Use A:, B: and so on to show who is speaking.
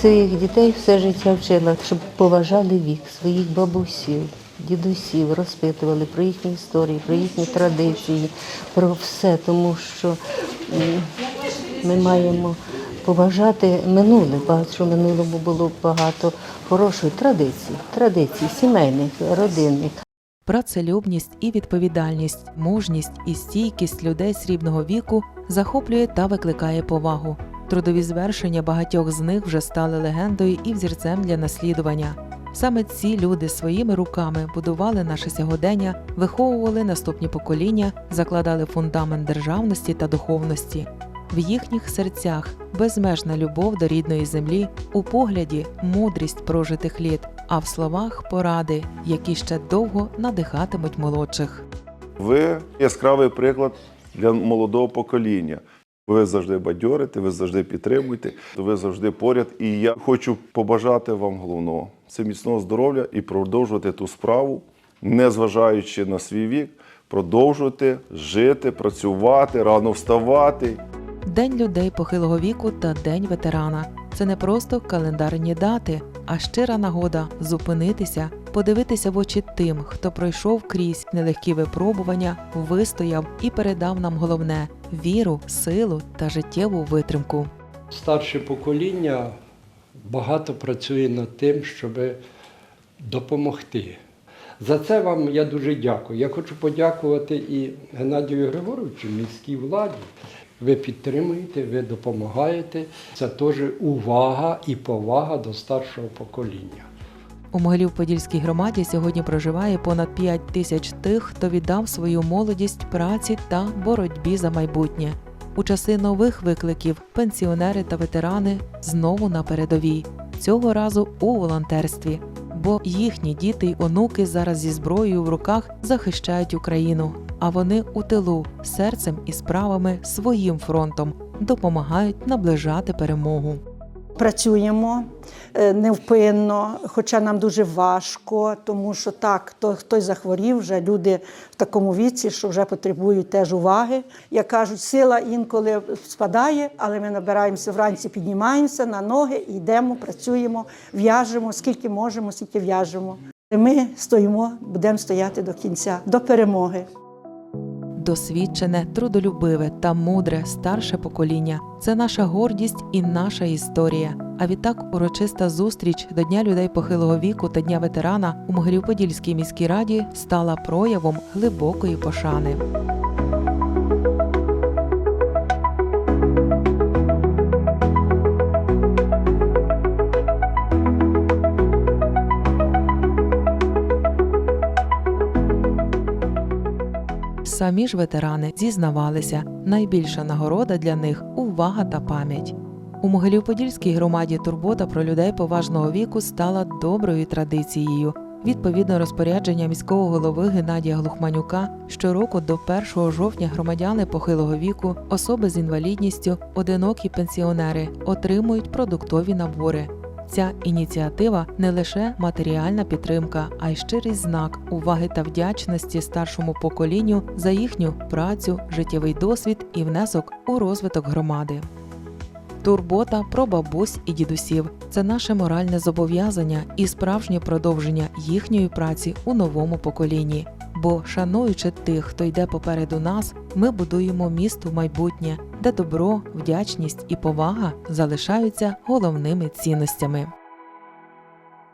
A: Своїх дітей все життя вчила, щоб поважали вік своїх бабусів, дідусів, розпитували про їхні історії, про їхні традиції, про все, тому що ми маємо поважати минуле. Багато що в минулому було багато хорошої традицій, традицій сімейних, родинних.
B: Працелюбність і відповідальність, мужність і стійкість людей срібного віку захоплює та викликає повагу. Трудові звершення багатьох з них вже стали легендою і взірцем для наслідування. Саме ці люди своїми руками будували наше сьогодення, виховували наступні покоління, закладали фундамент державності та духовності. В їхніх серцях безмежна любов до рідної землі, у погляді мудрість прожитих літ, а в словах поради, які ще довго надихатимуть молодших.
C: Ви яскравий приклад для молодого покоління. Ви завжди бадьорите, ви завжди підтримуєте, ви завжди поряд. І я хочу побажати вам головного це міцного здоров'я і продовжувати ту справу, не зважаючи на свій вік, продовжувати жити, працювати, рано вставати.
B: День людей похилого віку та День ветерана це не просто календарні дати, а щира нагода зупинитися, подивитися в очі тим, хто пройшов крізь нелегкі випробування, вистояв і передав нам головне віру, силу та життєву витримку.
D: Старше покоління багато працює над тим, щоб допомогти. За це вам я дуже дякую. Я хочу подякувати і Геннадію Григоровичу, міській владі. Ви підтримуєте, ви допомагаєте. Це теж увага і повага до старшого покоління.
B: У Могилів-Подільській громаді сьогодні проживає понад 5 тисяч тих, хто віддав свою молодість праці та боротьбі за майбутнє. У часи нових викликів пенсіонери та ветерани знову на передовій, цього разу у волонтерстві. Бо їхні діти й онуки зараз зі зброєю в руках захищають Україну, а вони у тилу серцем і справами своїм фронтом допомагають наближати перемогу.
E: Працюємо е, невпинно, хоча нам дуже важко, тому що так, хто, хтось захворів, вже люди в такому віці, що вже потребують теж уваги. Як кажуть, сила інколи спадає, але ми набираємося вранці, піднімаємося на ноги, йдемо, працюємо, в'яжемо, скільки можемо, скільки в'яжемо. Ми стоїмо, будемо стояти до кінця, до перемоги.
B: Досвідчене, трудолюбиве та мудре старше покоління це наша гордість і наша історія. А відтак урочиста зустріч до Дня людей похилого віку та Дня ветерана у Могилів-Подільській міській раді стала проявом глибокої пошани. Самі ж ветерани зізнавалися, найбільша нагорода для них увага та пам'ять. У Могилів-Подільській громаді турбота про людей поважного віку стала доброю традицією. Відповідно розпорядження міського голови Геннадія Глухманюка, щороку до 1 жовтня громадяни похилого віку, особи з інвалідністю, одинокі пенсіонери отримують продуктові набори. Ця ініціатива не лише матеріальна підтримка, а й щирий знак уваги та вдячності старшому поколінню за їхню працю, життєвий досвід і внесок у розвиток громади. Турбота про бабусь і дідусів це наше моральне зобов'язання і справжнє продовження їхньої праці у новому поколінні. Бо, шануючи тих, хто йде попереду нас, ми будуємо місто в майбутнє, де добро, вдячність і повага залишаються головними цінностями.